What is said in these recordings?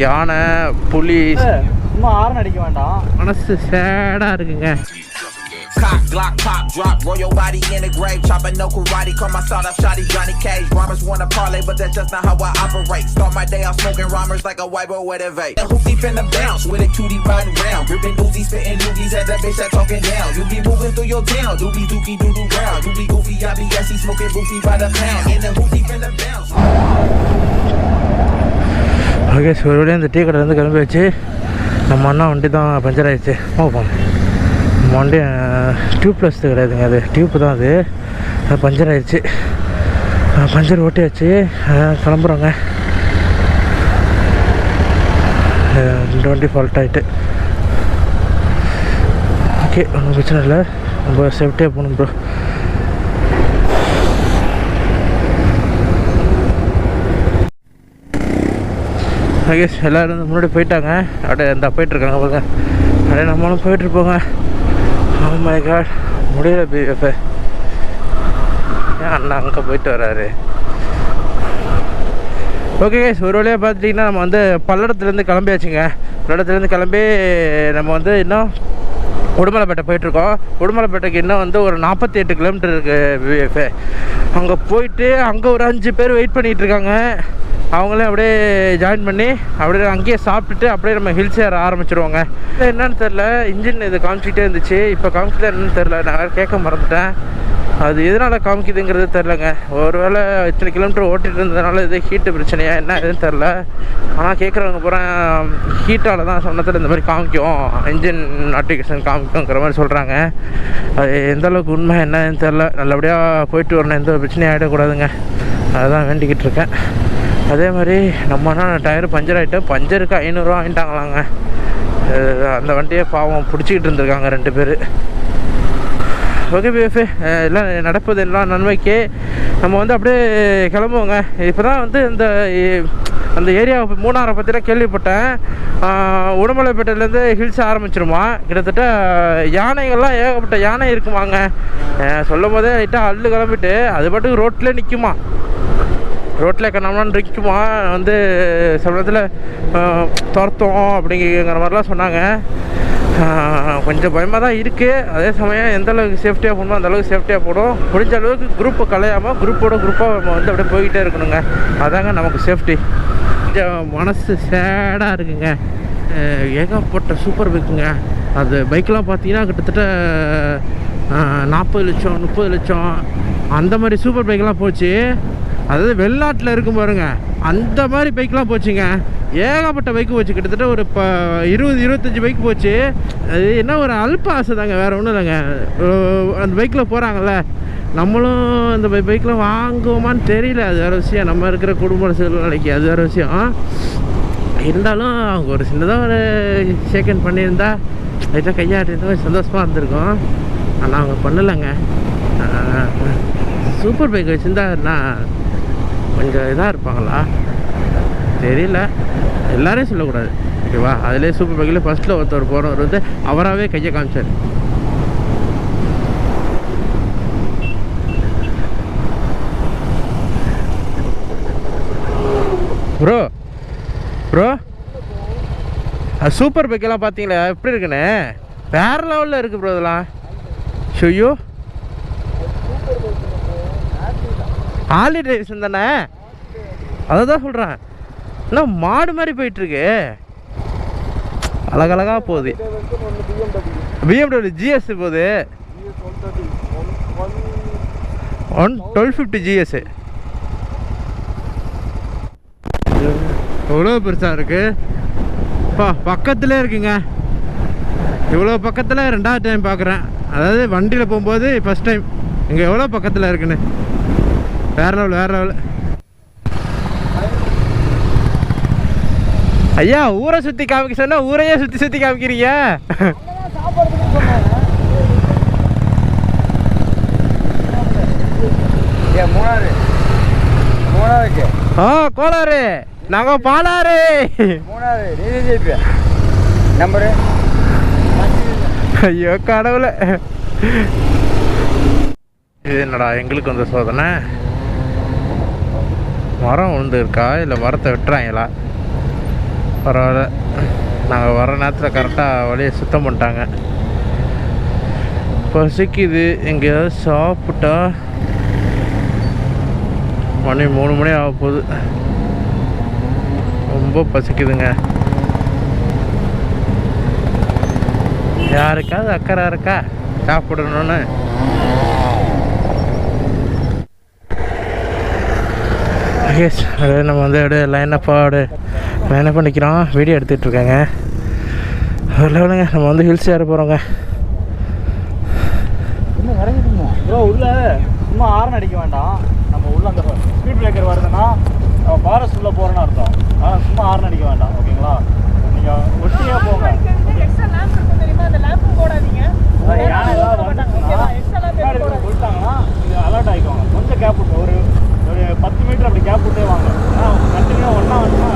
யானை புலி சும்மா ஆரன் அடிக்க வேண்டாம் மனசு சேடாக இருக்குங்க Cock, Glock, pop, drop, roll your body in the grave. Chopping no karate, call my start up shotty Johnny Cage. Rhymers wanna parlay, but that's just not how I operate. Start my day off smoking rhymers like a white boy with a vape. The hoopty finna bounce with a cutie riding round. Ripping Uzis, spitting doogies at that bitch that talking down. You be moving through your town, doobie dookie doo doo round. You be goofy, I be assy, smoking goofy by the pound. And the hoopty finna bounce. Okay so ஒருபடியும் அந்த tea கடையிலேருந்து கிளம்பி வச்சு நம்ம அண்ணா வண்டி தான் puncture ஆயிடுச்சு. போவோம் நம்ம வண்டி டியூப் ப்ளஸ் கிடையாதுங்க அது. டியூப் தான் அது. அது பஞ்சர் ஆகிடுச்சு பஞ்சர் ஓட்டியாச்சு. கிளம்புறோங்க. ரெண்டு வண்டி ஃபால்ட் ஆகிட்டு ஓகே ஒன்றும் பிரச்சனை இல்லை. ரொம்ப சேஃப்டியாக போகணும் ப்ரோ ஐகேஸ் எல்லோரும் வந்து முன்னாடி போயிட்டாங்க. அப்படியே இந்த போயிட்டுருக்காங்க பாருங்க. அப்படியே நம்மளும் போயிட்டுருப்போங்க ஆமாம் oh காட் முடியல பிஎஃப் ஏன் அண்ணா அங்கே போயிட்டு வராரு? ஓகே கைஸ் ஒரு வழியாக பார்த்துட்டிங்கன்னா நம்ம வந்து பல்லடத்துலேருந்து கிளம்பியாச்சுங்க. பல்லடத்துலேருந்து கிளம்பி நம்ம வந்து இன்னும் உடுமலைப்பேட்டை போயிட்டுருக்கோம். உடுமலைப்பேட்டைக்கு இன்னும் வந்து ஒரு நாற்பத்தி எட்டு கிலோமீட்டர் இருக்குது பிஎஃப் அங்கே போயிட்டு அங்கே ஒரு அஞ்சு பேர் வெயிட் பண்ணிகிட்ருக்காங்க அவங்களே அப்படியே ஜாயின் பண்ணி அப்படியே அங்கேயே சாப்பிட்டுட்டு அப்படியே நம்ம ஹில்ஸ் ஏற ஆரம்பிச்சிருவாங்க. என்னன்னு தெரில இன்ஜின் இது காமிச்சிக்கிட்டே இருந்துச்சு. இப்போ காமிச்சது என்னன்னு தெரில நான் கேட்க மறந்துட்டேன். அது எதனால் காமிக்குதுங்கிறது தெரிலங்க ஒருவேளை இத்தனை கிலோமீட்டர் ஓட்டிகிட்டு இருந்ததுனால இது ஹீட்டு பிரச்சனையா என்ன எதுன்னு தெரில ஆனால் கேட்குறவங்க பூரா ஹீட்டால் தான் சொன்னதில் இந்த மாதிரி காமிக்கும். இன்ஜின் நோட்டிஃபிகேஷன் காமிக்குங்கிற மாதிரி சொல்கிறாங்க அது எந்த அளவுக்கு உண்மை என்னன்னு தெரில நல்லபடியாக போயிட்டு வரணும் எந்த ஒரு பிரச்சனையும் ஆகிடக்கூடாதுங்க அதுதான் வேண்டிக்கிட்டு இருக்கேன். அதே மாதிரி நம்ம என்ன டயர் பஞ்சர் ஆகிட்டு பஞ்சருக்கு ஐநூறுரூவா வாங்கிட்டாங்களாங்க. அந்த வண்டியை பாவம் பிடிச்சிக்கிட்டு இருந்திருக்காங்க ரெண்டு பேர். ஓகே பிஎஃப் எல்லாம் நடப்பது எல்லாம் நன்மைக்கு. நம்ம வந்து அப்படியே கிளம்புவோங்க. இப்போ தான் வந்து இந்த அந்த ஏரியாவை மூணாரை பற்றிலாம் கேள்விப்பட்டேன். உடம்பலைப்பேட்டையிலேருந்து உடுமலைப்பேட்டையிலேருந்து ஹில்ஸ் ஆரம்பிச்சிருமா? கிட்டத்தட்ட யானைகள்லாம் ஏகப்பட்ட யானை இருக்குமாங்க. சொல்லும் போதே லைட்டாக அள்ளு கிளம்பிட்டு அது பாட்டுக்கு ரோட்டில் நிற்குமா ரோட்டில் கண்ணாமலாம் இருக்குமா வந்து சமயத்தில் துரத்தோம் அப்படிங்கிற மாதிரிலாம் சொன்னாங்க. கொஞ்சம் பயமாக தான் இருக்குது அதே சமயம் எந்த அளவுக்கு சேஃப்டியாக போகணுமோ அந்தளவுக்கு சேஃப்டியாக போடும் முடிஞ்ச அளவுக்கு குரூப்பை கலையாமல் குரூப்போட குரூப்பாக நம்ம வந்து அப்படியே போய்கிட்டே இருக்கணுங்க. அதாங்க நமக்கு சேஃப்டி கொஞ்சம் மனசு சேடாக இருக்குங்க. ஏகப்பட்ட சூப்பர் பைக்குங்க அது பைக்கெலாம் பார்த்தீங்கன்னா கிட்டத்தட்ட நாற்பது லட்சம் முப்பது லட்சம். அந்த மாதிரி சூப்பர் பைக்கெலாம் போச்சு. அதாவது வெளிநாட்டில் இருக்கும் பாருங்க. அந்த மாதிரி பைக்லாம் போச்சுங்க. ஏகப்பட்ட பைக்கு போச்சு. கிட்டத்தட்ட ஒரு இப்போ இருபது இருபத்தஞ்சி பைக் போச்சு. அது என்ன ஒரு அல்ப ஆசை தாங்க வேறு ஒன்றும் இல்லைங்க. அந்த பைக்கில் போகிறாங்கல்ல நம்மளும் அந்த பைக்கில் வாங்குவோமான்னு தெரியல. அது வேறு விஷயம். நம்ம இருக்கிற குடும்ப சூழ்நிலைக்கு அது வேறு விஷயம். இருந்தாலும் அவங்க ஒரு சின்னதாக ஒரு செகண்ட் பண்ணியிருந்தா லைட்டாக கையாட்டிருந்தா சந்தோஷமாக இருந்திருக்கும். ஆனால் அவங்க பண்ணலைங்க. சூப்பர் பைக் வச்சுருந்தா கொஞ்சம் இதாக இருப்பாங்களா? தெரியல. எல்லாரையும் சொல்லக்கூடாது. ஓகேவா அதிலே சூப்பர் பைக்கில் ஃபஸ்ட்டில் ஒருத்தர் போகிறவர் வந்து அவராகவே கையை காமிச்சார். ப்ரோ ப்ரோ அது சூப்பர் பைக்கெல்லாம் பார்த்தீங்களா எப்படி இருக்குண்ணே வேற லெவலில் இருக்குது ப்ரோ இதெல்லாம். ஷொய்யோ ஹார்லி டிரைவ்ஸன் தானே? அதை தான் சொல்கிறேன் என்ன மாடு மாதிரி போயிட்டுருக்கு. அழகழகா போகுது. பிஎம்டபிள்யூ ஜிஎஸ் போகுது. ஒன் டுவெல் ஃபிஃப்டி ஜிஎஸ் எவ்வளோ பெருசாக இருக்குப்பா பா இருக்குங்க. இவ்வளோ பக்கத்தில் ரெண்டாவது டைம் பார்க்குறேன். அதாவது வண்டியில் போகும்போது ஃபஸ்ட் டைம் இங்கே எவ்வளோ பக்கத்தில் இருக்குன்னு? வேற லெவல் வேற லெவல் ஐயா ஊரை சுற்றி காமிக்க சொன்னா ஊரையே சுற்றி சுற்றி காமிக்கிறீங்க? மூணாறு. மூணாறுக்கு. ஆ கோளாறு. நாங்கள் பாலாறு. மூணாறு. ஜெயிப்பு நம்பரு ஐயோ கடவுளை. இது என்னடா எங்களுக்கு வந்த சோதனை? மரம் விழுந்துருக்கா இல்லை மரத்தை வெட்டுறாங்களா? பரவாயில்ல. நாங்கள் வர நேரத்தில் கரெக்டாக வழியை சுத்தம் பண்ணிட்டாங்க. பசிக்குது எங்கேயாவது சாப்பிட்டா மணி மூணு மணி ஆக போகுது. ரொம்ப பசிக்குதுங்க. யாருக்காவது அக்கறை இருக்கா? சாப்பிடணும்னு. எஸ் அது நம்ம வந்து அப்படியே லைனப்பாக அப்படியே லைனப் பண்ணிக்கிறோம். வீடியோ எடுத்துகிட்டு இருக்காங்க. லெவலுங்க நம்ம வந்து ஹில்ஸ் ஏற போகிறோங்க ப்ரோ உள்ள சும்மா ஹார்ன் அடிக்க வேண்டாம். நம்ம உள்ள அந்த ஸ்பீட் பிரேக்கர் வருதுன்னா நம்ம ஃபாரஸ்ட் உள்ள போகிறோன்னு அர்த்தம். ஆனால் சும்மா ஹார்ன் அடிக்க வேண்டாம் ஓகேங்களா நீங்கள் ஒட்டியே போங்க. யானை ஏதாவது வந்துச்சுன்னா, அலர்ட் ஆகிக்கோங்க கொஞ்சம் கேப் ஒரு ஒரு பத்து மீட்டர் அப்படி கேப் விட்டே வாங்க. ஆனால் கண்டினியூவாக ஒன்றா வந்துச்சுன்னா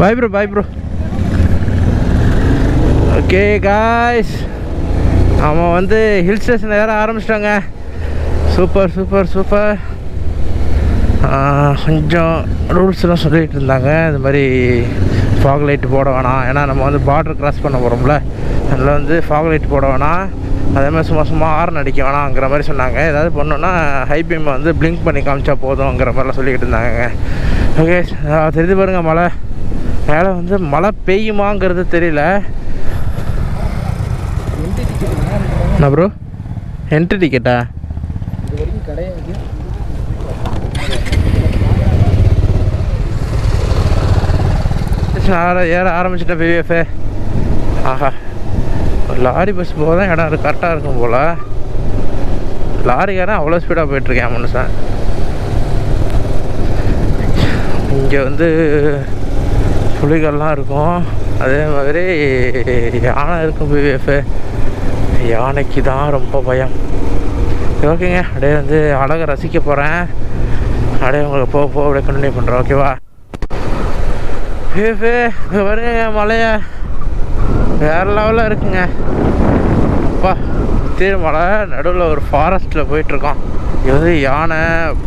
bye bro bye bro okay guys அவன் வந்து ஹில் ஸ்டேஷன் ஏற ஆரம்பிச்சிட்டாங்க. சூப்பர் சூப்பர் சூப்பர் கொஞ்சம் ரூல்ஸ்லாம் சொல்லிகிட்டு இருந்தாங்க. இந்த மாதிரி ஃபாக் லைட் போட வேணாம். ஏன்னா நம்ம வந்து பார்டர் கிராஸ் பண்ண போகிறோம்ல அதில் வந்து ஃபாக் லைட் போட வேணாம். அதே மாதிரி சும்மா சும்மா ஹார்ன் அடிக்க வேணாங்கிற மாதிரி சொன்னாங்க. ஏதாவது பண்ணோன்னா ஹை பீம் வந்து பிளிங்க் பண்ணி காமிச்சா போதுங்கிற மாதிரிலாம் சொல்லிக்கிட்டு இருந்தாங்க ஓகே தெரிஞ்சு பாருங்கள் மழை. மேலே வந்து மழை பெய்யுமாங்கிறது தெரியல. என்ன ப்ரோ என்ட்ரி டிக்கெட்டா இது வரைக்கும் கிடையாது ஏற ஏற ஆரம்பிச்சிட்டேன் பிவிஎஃபே. ஆஹா லாரி பஸ் போக தான் இடம் இருக்கு கரெக்டாக இருக்கும் போல். லாரிக்காரன் அவ்வளோ ஸ்பீடாக போயிட்டுருக்கேன் மனுஷன். இங்கே வந்து புலிகள்லாம் இருக்கும். அதே மாதிரி யானை இருக்கும் பிவிஎஃப். யானைக்கு தான் ரொம்ப பயம். ஓகேங்க அப்படியே வந்து அழகை ரசிக்க போகிறேன் அப்படியே உங்களுக்கு போக போக அப்படியே கண்டினியூ பண்ணுறேன் ஓகேவா பிவிஎஃப் இங்கே வருங்க மலைய வேற லெவலில் இருக்குங்க. அப்பா தீர மலை நடுவில் ஒரு ஃபாரஸ்ட்டில் போயிட்டுருக்கோம். இது வந்து யானை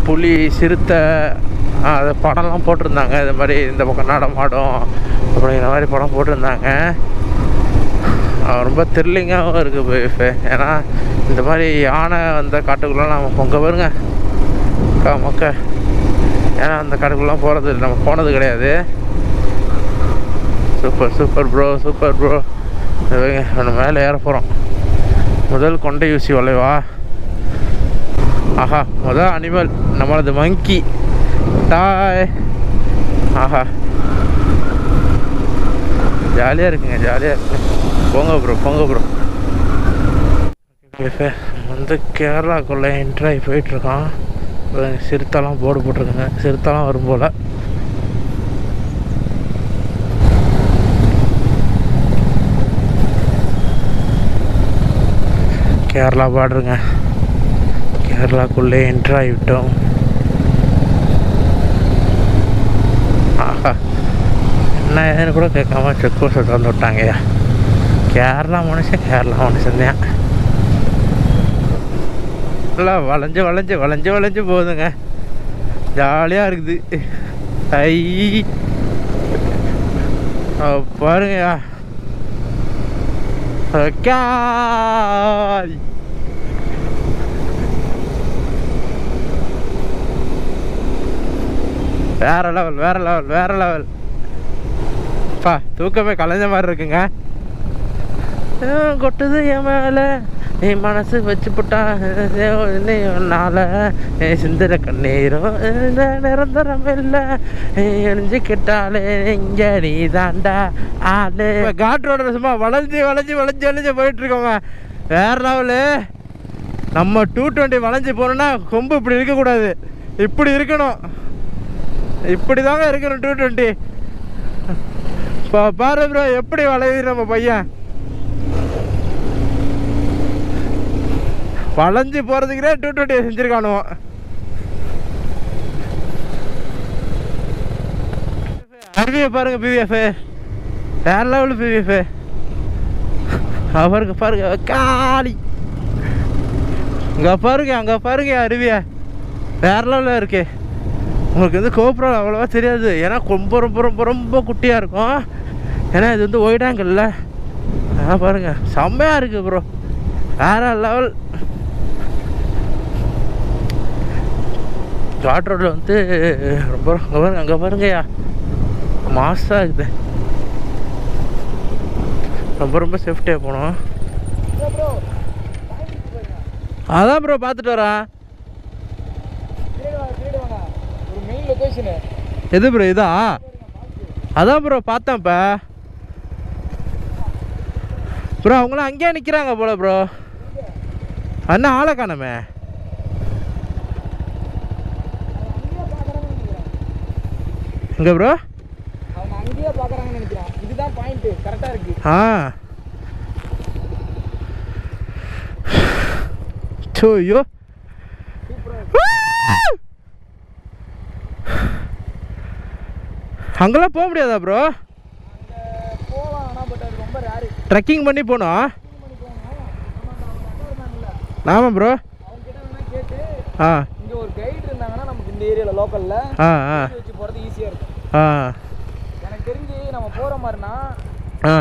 புலி சிறுத்தை அது படம்லாம் போட்டிருந்தாங்க. இது மாதிரி இந்த பக்கம் நடமாடும் அப்படிங்கிற மாதிரி படம் போட்டிருந்தாங்க. ரொம்ப த்ரில்லிங்காகவும் இருக்குது இப்போ ஏன்னா இந்த மாதிரி யானை வந்த காட்டுக்குள்ளே நம்ம பொங்க வருங்க அக்கா மக்க. ஏன்னா அந்த காட்டுக்குள்ளே போகிறது நம்ம போனது கிடையாது. Super super bro super bro நம்ம மேலே ஏற போகிறோம் முதல் கொண்டை ஊசி வளைவா ஆஹா முதல் அனிமல் நம்மளது மங்கி டாய் ஆஹா. ஜாலியாக இருக்குங்க ஜாலியாக இருக்குங்க போங்க ப்ரோ போங்க ப்ரோ வந்து கேரளாக்குள்ளே என்ட்ராகி போயிட்டுருக்கான் சிறுத்தெல்லாம் போர்டு போட்டிருக்குங்க. சிறுத்தெல்லாம் வரும் போல். கேரளா பார்டருங்க. கேரளாக்குள்ளே என்ட்ரு ஆகிவிட்டோம். ஆஹா. என்ன ஏதுன்னு கூட கேட்காம செக் போஸ்ட் திறந்து விட்டாங்கய்யா கேரளா மனுஷன் கேரளா மனுஷன் தான். நல்லா வளைஞ்சு வளைஞ்சு வளைஞ்சு வளைஞ்சு போகுதுங்க. ஜாலியாக இருக்குது. ஐ. பாருங்கய்யா காய் வேற லெவல் வேற லெவல் வேற லெவல் பா தூக்கமே கலைஞ்ச மாதிரி இருக்குங்க. கொட்டுது என் மேலே. என் மனசு வச்சு போட்டா நாள சிந்திர கண்ணீரும் இந்த நிரந்தரம் இல்லை. எரிஞ்சுக்கிட்டாலே இங்க நீ தாண்டா ஆளு. காட் ரோடு சும்மா வளைஞ்சு வளைஞ்சு வளைஞ்சு வளைஞ்சு போயிட்டு இருக்கோங்க வேற லெவலு நம்ம டூ டுவெண்ட்டி வளைஞ்சு போனோம்னா கொம்பு இப்படி இருக்கக்கூடாது. இப்படி இருக்கணும். இப்படி தாங்க இருக்கணும் டூ டுவெண்ட்டி இப்போ பாரு ப்ரோ எப்படி வளையுது நம்ம பையன்? வளைஞ்சு போகிறதுக்குனே டூ டுவெண்ட்டி செஞ்சுருக்கானுவோ. அருவியை பாருங்க பிவிஎஃப் வேற லெவலு பிவிஎஃப் அவருக்கு பாருங்க காளி. இங்கே பாருங்க அங்கே பாருங்க அருவியா. வேற லெவலில் இருக்கு. உங்களுக்கு வந்து கோபுரம் அவ்வளோவா தெரியாது. ஏன்னா ரொம்ப ரொம்ப ரொம்ப ரொம்ப குட்டியாக இருக்கும். ஏன்னா இது வந்து ஒயிடாங்கல்ல ஆ பாருங்க. செம்மையாக இருக்குது ப்ரோ வேற லெவல் காட் ரோடில் வந்து ரொம்ப அங்கே பாருங்க அங்கே பாருங்கய்யா. மாசாக இருக்குது ரொம்ப ரொம்ப சேஃப்டியாக போனோம். அதான் ப்ரோ பார்த்துட்டு வரேன். எது ப்ரோ இதா? அதான் ப்ரோ பார்த்தேன் இப்போ. ப்ரோ அவங்களாம் அங்கேயே நிற்கிறாங்க போல ப்ரோ அண்ணா ஆளை காணமே. எங்கே ப்ரோ அவங்க அங்கேயே பார்க்குறாங்கன்னு நினைக்கிறேன். இதுதான் பாயிண்ட்டு கரெக்டாக இருக்கு. ஆ. ஐயோ. அங்கெல்லாம் போக முடியாதா ப்ரோ ட்ரெக்கிங் பண்ணி போகணும்? ஆமாம் ப்ரோ ஆ. இங்கே ஒரு கைடு இருந்தாங்கன்னா நமக்கு இந்த ஏரியாவில் லோக்கலில் ஆ ஆ. வச்சு போகிறது ஈஸியாக இருக்கும். எனக்கு தெரிஞ்சு நம்ம போகிற மாதிரினா ஆ.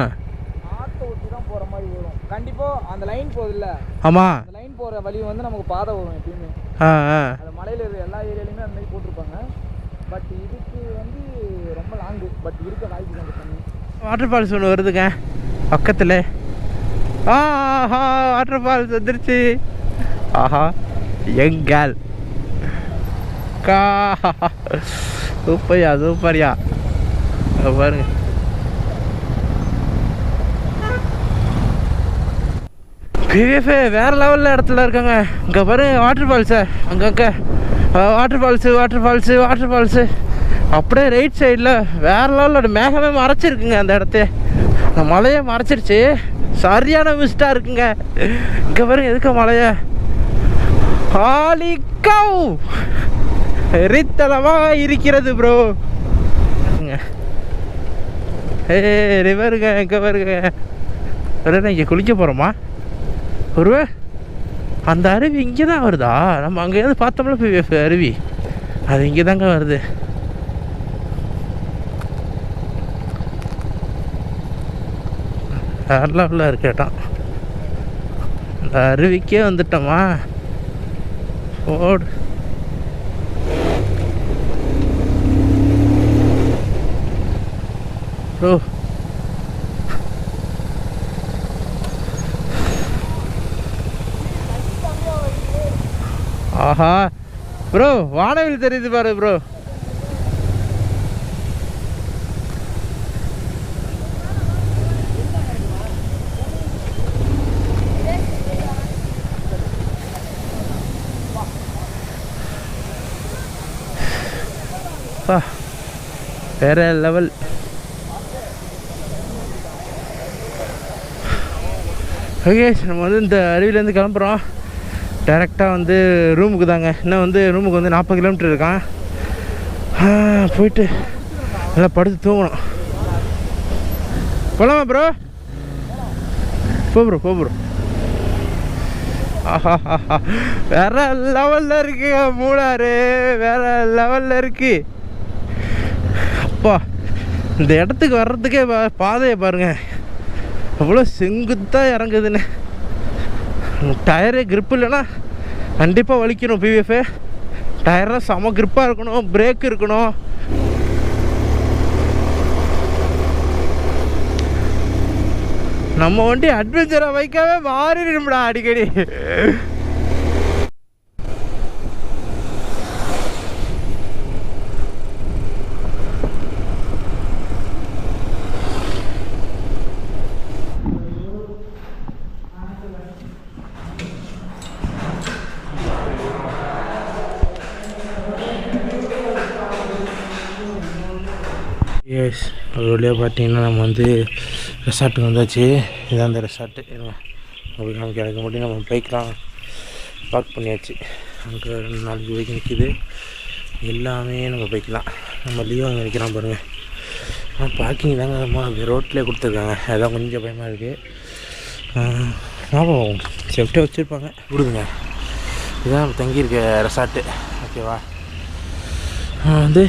ஆற்றை ஒட்டி தான் போகிற மாதிரி வரும் கண்டிப்பாக அந்த லைன் போகுதுல்ல? ஆமாம் அந்த லைன் போகிற வழி வந்து நமக்கு பாதை வரும் எப்பயுமே. ஆ ஆ. அந்த மலையில் இருக்கிற எல்லா ஏரியாலையுமே அந்த மாதிரி போட்டிருப்பாங்க. பட் இதுக்கு வந்து ரொம்ப லாங்கு பட் இருக்க வாய்ப்பு கொஞ்சம் கம்மி. வாட்டர் ஃபால்ஸ் ஒன்று வருதுங்க. பக்கத்தில். ஆஹா வாட்டர் ஃபால்ஸ் வந்துருச்சு. ஆஹா எங்கால் கா சூப்பர்யா சூப்பர்யா அங்க பாருங்க பிவிஎஃப் வேறு லெவலில் இடத்துல இருக்காங்க. இங்கே பாருங்க வாட்டர் ஃபால்ஸு அங்கங்கே water falls water falls water falls அப்படியே ரைட் சைடில் வேறு லெவலில் மேகமே மறைச்சிருக்குங்க அந்த இடத்த. அந்த மலையை மறைச்சிருச்சு. சரியான மிஸ்டாக இருக்குங்க. இங்கே பாருங்க எதுக்கு மலையை? ஹாலிக்கவ் எரித்தலமாக இருக்கிறது ப்ரோ ஏ ரிவருங்க இங்கே வருங்க இங்கே குளிக்க போகிறோமா ஒரு அந்த அருவி இங்கே தான் வருதா? நம்ம அங்கேயிருந்து பார்த்தோம்ல அருவி. அது இங்கே தாங்க வருது. நல்லா லெவலில் இருக்கு அந்த அருவிக்கே வந்துட்டோமா? ஓடு. ப்ரோ ஆஹா. ப்ரோ வானவில் தெரியுது பாரு ப்ரோ. வேற லெவல் ஓகே நம்ம வந்து இந்த அருவிலேருந்து கிளம்புறோம். டேரெக்டாக வந்து ரூமுக்கு தாங்க. இன்னும் வந்து ரூமுக்கு வந்து நாற்பது கிலோமீட்டர் இருக்கான். போயிட்டு நல்லா படுத்து தூங்கணும். போகலாமா ப்ரோ போ ப்ரோ போ ப்ரோ ஆஹா வேற லெவலில் இருக்கு மூணாறு. வேற லெவலில் இருக்கு. அப்பா இந்த இடத்துக்கு வர்றதுக்கே பா- பாதையை பாருங்கள் அவ்வளோ செங்குத்தாக இறங்குதுன்னு. டயரு grip இல்லைன்னா கண்டிப்பாக வலிக்கணும் பிவிஎஃப் டயர்லாம் செம கிரிப்பாக இருக்கணும் பிரேக் இருக்கணும். நம்ம வண்டி அட்வென்ச்சராக வைக்கவே மாறிடும்டா அடிக்கடி. எஸ் ஒரு வழியாக பார்த்தீங்கன்னா நம்ம வந்து ரெசார்ட்டுக்கு வந்தாச்சு. இதான் அந்த ரெசார்ட்டு அப்படி நமக்கு எனக்கு மட்டும் நம்ம பைக்லாம் பார்க் பண்ணியாச்சு. அங்கே ரெண்டு நாலஞ்சு பைக் நிற்கிது எல்லாமே நம்ம பைக் நம்ம லீவ் அங்கே நிற்கிறோம் பாருங்கள் ஆனால் பார்க்கிங் தாங்க அம்மா. ரோட்லேயே கொடுத்துருக்காங்க. அதுதான் கொஞ்சம் பயமாக இருக்குது ஞாபகம் சேஃப்டியாக வச்சுருப்பாங்க. விடுங்க. இதுதான் நம்ம தங்கியிருக்க ரெசார்ட்டு ஓகேவா வந்து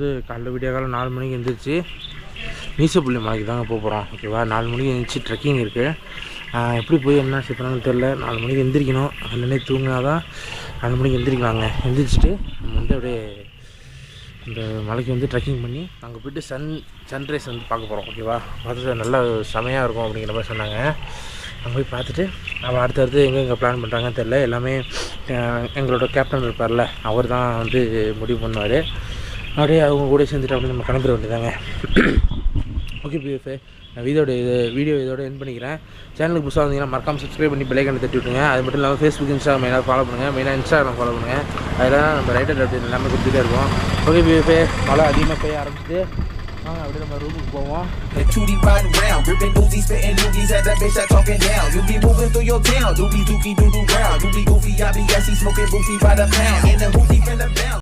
வந்து காலைல விடிய காலம் நாலு மணிக்கு எழுந்திரிச்சு மீசப்புள்ளி மலைக்கு தாங்க போக போகிறோம் ஓகேவா? நாலு மணிக்கு எழுந்திரிச்சு ட்ரெக்கிங் இருக்குது எப்படி போய் என்ன செய்யறாங்கன்னு தெரில நாலு மணிக்கு எந்திரிக்கணும். அண்ணனே தூங்கினா தான் நாலு மணிக்கு எந்திரிக்கலாங்க. எந்திரிச்சிட்டு நம்ம வந்து அப்படியே இந்த மலைக்கு வந்து ட்ரெக்கிங் பண்ணி அங்கே போயிட்டு சன் சன்ரைஸ் வந்து பார்க்க போகிறோம் ஓகேவா? பார்த்துட்டு நல்லா செமையாக இருக்கும் அப்படிங்கிற மாதிரி சொன்னாங்க. அங்கே போய் பார்த்துட்டு அவள் அடுத்தடுத்து எங்கே எங்கே பிளான் பண்ணுறாங்கன்னு தெரில எல்லாமே எங்களோட கேப்டன் இருப்பார்ல அவர் தான் வந்து முடிவு பண்ணுவார். அப்படியே அவங்க கூட சேர்ந்துட்டு அப்படியே நம்ம கிளம்பிட வேண்டியதாங்க ஓகே பிஎஃப் நான் வீடியோட இது வீடியோ இதோட என் பண்ணிக்கிறேன். சேனலுக்கு புதுசாக வந்தீங்கன்னா மறக்காம சப்ஸ்கிரைப் பண்ணி பெல்லைக்கனை தட்டி விட்டுருங்க. அது மட்டும் இல்லாமல் ஃபேஸ்புக் இன்ஸ்டாகிராம் மெயினாக ஃபாலோ பண்ணுங்கள் மெயினாக இன்ஸ்டாகிராம் ஃபாலோ பண்ணுங்கள் அதெல்லாம் நம்ம ரைட்டர் அப்படி எல்லாமே கொடுத்துட்டே இருக்கோம் ஓகே பிஎஃப் மழை அதிகமாக பெய்ய ஆரம்பிச்சிட்டு அப்படியே நம்ம ரூமுக்கு போவோம். And 2D riding round, ripping Uzis, spitting loogies at that bitch that talking down. You be moving through your town, doobie dookie doo doo round. You be goofy, I be smoking by the pound. In the the bound.